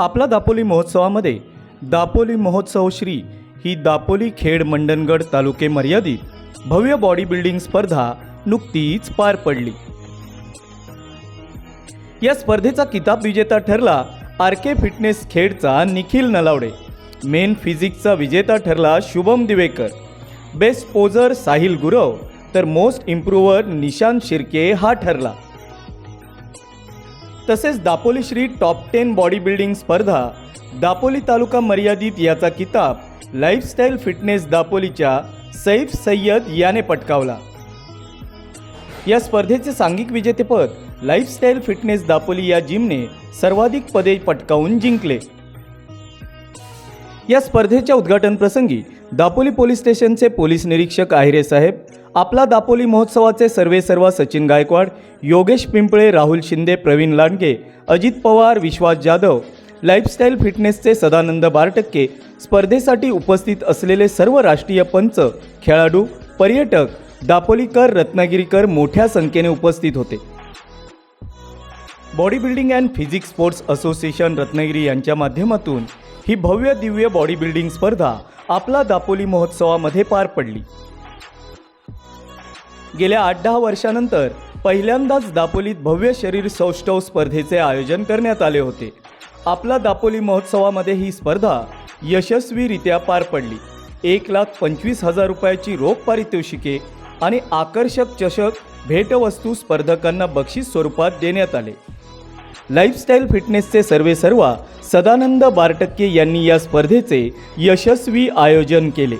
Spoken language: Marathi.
आपला दापोली महोत्सवामध्ये दापोली महोत्सव श्री ही दापोली खेड मंडणगड तालुके मर्यादित भव्य बॉडी बिल्डिंग स्पर्धा नुकतीच पार पडली. या स्पर्धेचा किताब विजेता ठरला आर के फिटनेस खेडचा निखिल नलावडे. मेन फिजिक्सचा विजेता ठरला शुभम दिवेकर. बेस्ट पोजर साहिल गुरव तर मोस्ट इम्प्रूव्हर निशांत शिर्के हा ठरला. तसेच Dapoli Shri top ten body building स्पर्धा दापोली तालुका मर्यादित याचा किताब लाईफस्टाईल फिटनेस दापोलीच्या सैफ सय्यद याने पटकावला. या स्पर्धेचे सांघिक विजेतेपद लाईफस्टाईल फिटनेस दापोली या जिमने सर्वाधिक पदे पटकावून जिंकले. या स्पर्धेच्या उद्घाटन प्रसंगी दापोली पोलीस स्टेशनचे पोलीस निरीक्षक आहिरे साहेब आपला दापोली महोत्सवाचे सर्वे सर्वा सचिन गायकवाड योगेश पिंपळे राहुल शिंदे प्रवीण लांडगे अजित पवार विश्वास जाधव लाईफस्टाईल फिटनेसचे सदानंद बारटक्के स्पर्धेसाठी उपस्थित असलेले सर्व राष्ट्रीय पंच खेळाडू पर्यटक दापोलीकर रत्नागिरीकर मोठ्या संख्येने उपस्थित होते. Body building and physique sports association Ratnagiri यांच्या माध्यमातून ही भव्य दिव्य बॉडी बिल्डिंग स्पर्धा आपला दापोली महोत्सवामध्ये पार पडली. गेल्या आठ दहा वर्षानंतर पहिल्यांदाच दापोलीत भव्य शरीर सौष्ठव स्पर्धेचे आयोजन करण्यात आले होते. आपला दापोली महोत्सवामध्ये ही स्पर्धा यशस्वीरित्या पार पडली. एक लाख पंचवीस हजार रुपयाची रोख पारितोषिके आणि आकर्षक चषक भेटवस्तू स्पर्धकांना बक्षीस स्वरूपात देण्यात आले. लाईफस्टाईल फिटनेसचे सर्वे सर्वा सदानंद बारटक्के यांनी या स्पर्धेचे यशस्वी आयोजन केले.